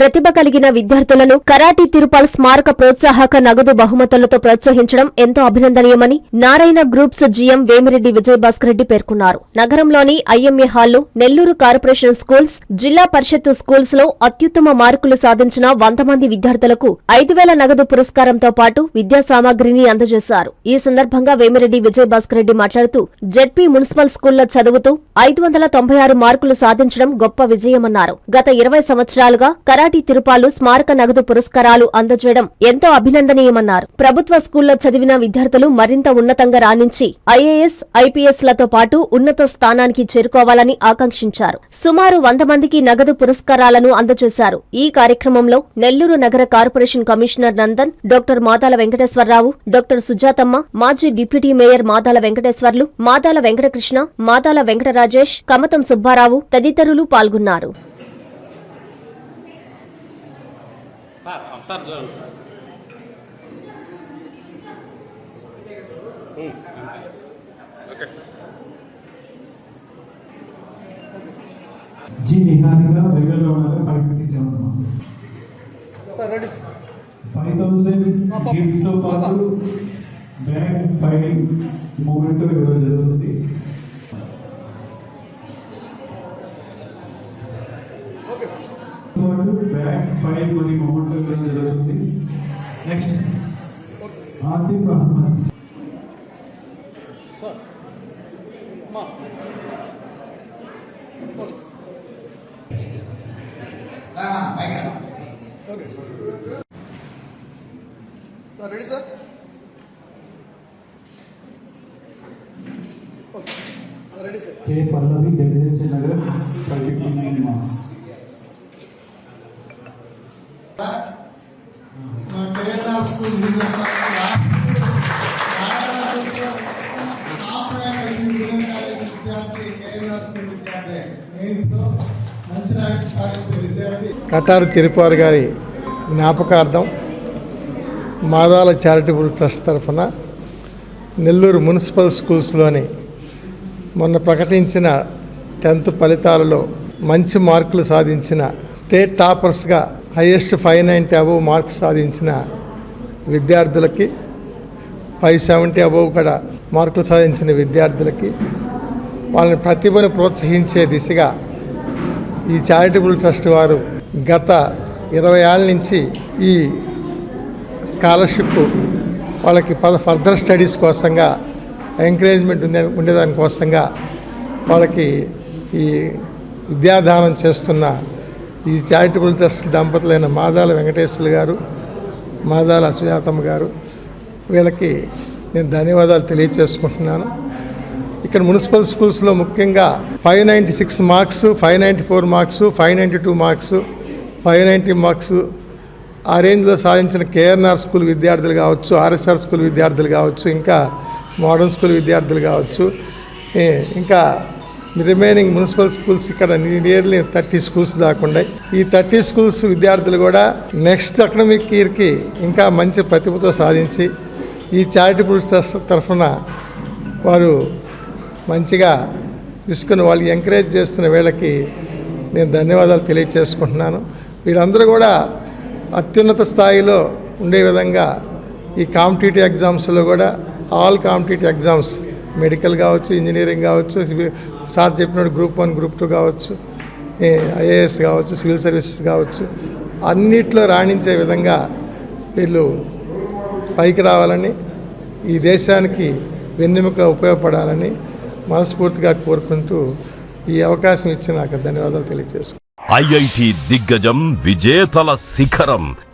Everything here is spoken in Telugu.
ప్రతిభ కలిగిన విద్యార్థులను కరాటీ తిరుపాల్ స్మారక ప్రోత్సాహక నగదు బహుమతులతో ప్రోత్సహించడం ఎంతో అభినందనీయమని నారాయణ గ్రూప్స్ జీఎం వేమిరెడ్డి విజయభాస్కర్ రెడ్డి పేర్కొన్నారు. నగరంలోని ఐఎంఏ హాల్లో నెల్లూరు కార్పొరేషన్ స్కూల్స్ జిల్లా పరిషత్తు స్కూల్స్లో అత్యుత్తమ మార్కులు సాధించిన వంద మంది విద్యార్థులకు ఐదు వేల నగదు పురస్కారంతో పాటు విద్యా సామాగ్రిని అందజేశారు. ఈ సందర్భంగా వేమిరెడ్డి విజయభాస్కర్ రెడ్డి మాట్లాడుతూ జెడ్పీ మున్సిపల్ స్కూల్లో చదువుతూ ఐదు వందల తొంభై ఆరు మార్కులు సాధించడం గొప్ప విజయమన్నారు. గత ఇరవై సంవత్సరాలుగా కరా తిరుపాలు స్మారక నగదు పురస్కారాలు అందజేయడం ఎంతో అభినందనీయమన్నారు. ప్రభుత్వ స్కూల్లో చదివిన విద్యార్థులు మరింత ఉన్నతంగా రాణించి ఐఏఎస్ ఐపీఎస్లతో పాటు ఉన్నత స్థానానికి చేరుకోవాలని ఆకాంక్షించారు. సుమారు వంద మందికి నగదు పురస్కారాలను అందజేశారు. ఈ కార్యక్రమంలో నెల్లూరు నగర corporation commissioner Nandan doctor Madala Venkateswararao doctor Sujathamma మాజీ డిప్యూటీ మేయర్ మాదాల వెంకటేశ్వర్లు మాదాల వెంకటకృష్ణ మాదాల వెంకటరాజేష్ కమతం సుబ్బారావు తదితరులు పాల్గొన్నారు. సార్ ఒకసారి చూడండి sir. Okay. G Niharika regular ఉన్నది? Five seven sir ready. Five thousand గిఫ్ట్తో పాటు బ్యాగ్ ఫైవ్ మూమెంట్ ఇవ్వడం జరుగుతుంది. పాటు బ్యాగ్ ఫైవ్ మనీ మూమెంట్ ఇవ్వడం జరుగుతుంది. నెక్స్ట్ ఆతిఫ్ అహ్మద్. సార్ మా. Okay. Sir ready sir? Okay. Ready sir. K. Pallavi Jagadish Nagar fifty nine marks Kataru Tiruparu గారి జ్ఞాపకార్థం మాదాల చారిటబుల్ ట్రస్ట్ తరఫున నెల్లూరు మున్సిపల్ స్కూల్స్లోని మొన్న ప్రకటించిన టెన్త్ ఫలితాలలో మంచి మార్కులు సాధించిన state టాపర్స్గా highest five ninety above marks సాధించిన విద్యార్థులకి ఫైవ్ సెవెంటీ అబవ్ కూడా మార్కులు సాధించిన విద్యార్థులకి వాళ్ళని ప్రతిభను ప్రోత్సహించే దిశగా ఈ చారిటబుల్ ట్రస్ట్ వారు గత ఇరవై ఏళ్ళ నుంచి ఈ స్కాలర్షిప్ వాళ్ళకి పద ఫర్దర్ స్టడీస్ కోసంగా ఎంకరేజ్మెంట్ ఉండే ఉండేదాని కోసంగా వాళ్ళకి ఈ విద్యాదానం చేస్తున్న ఈ చారిటబుల్ ట్రస్ట్ దంపతులైన మాదాల వెంకటేశ్వర గారు మాదాల సుజాతమ్మ గారు వీళ్ళకి నేను ధన్యవాదాలు తెలియచేసుకుంటున్నాను. ఇక్కడ మున్సిపల్ స్కూల్స్లో ముఖ్యంగా five ninety six marks five ninety four marks five ninety two marks five ninety marks ఆ రేంజ్లో సాధించిన కేఎన్ఆర్ స్కూల్ విద్యార్థులు కావచ్చు ఆర్ఎస్ఆర్ స్కూల్ విద్యార్థులు కావచ్చు ఇంకా మోడర్న్ స్కూల్ విద్యార్థులు కావచ్చు ఇంకా రిమైనింగ్ మున్సిపల్ స్కూల్స్ ఇక్కడ నియర్లీ థర్టీ స్కూల్స్ దాకుండా ఈ థర్టీ స్కూల్స్ విద్యార్థులు కూడా నెక్స్ట్ అకడమిక్ ఇయర్కి ఇంకా మంచి ప్రతిభతో సాధించి ఈ చారిటబుల్ ట్రస్ట్ తరఫున వారు మంచిగా తీసుకుని వాళ్ళు ఎంకరేజ్ చేస్తున్న వీళ్ళకి నేను ధన్యవాదాలు తెలియచేసుకుంటున్నాను. వీళ్ళందరూ కూడా అత్యున్నత స్థాయిలో ఉండే విధంగా ఈ కాంపిటేటివ్ ఎగ్జామ్స్లో కూడా ఆల్ కాంపిటేటివ్ ఎగ్జామ్స్ మెడికల్ కావచ్చు ఇంజనీరింగ్ కావచ్చు సార్ చెప్పినట్టు గ్రూప్ వన్ గ్రూప్ టూ కావచ్చు ఐఏఎస్ కావచ్చు సివిల్ సర్వీసెస్ కావచ్చు అన్నిట్లో రాణించే విధంగా వీళ్ళు పైకి రావాలని ఈ దేశానికి వెన్నెముక ఉపయోగపడాలని మనస్ఫూర్తిగా కోరుకుంటూ ఈ అవకాశం ఇచ్చి నాకు ధన్యవాదాలు తెలియజేసుకుంటాను ఐఐటి దిగ్గజం విజేతల శిఖరం.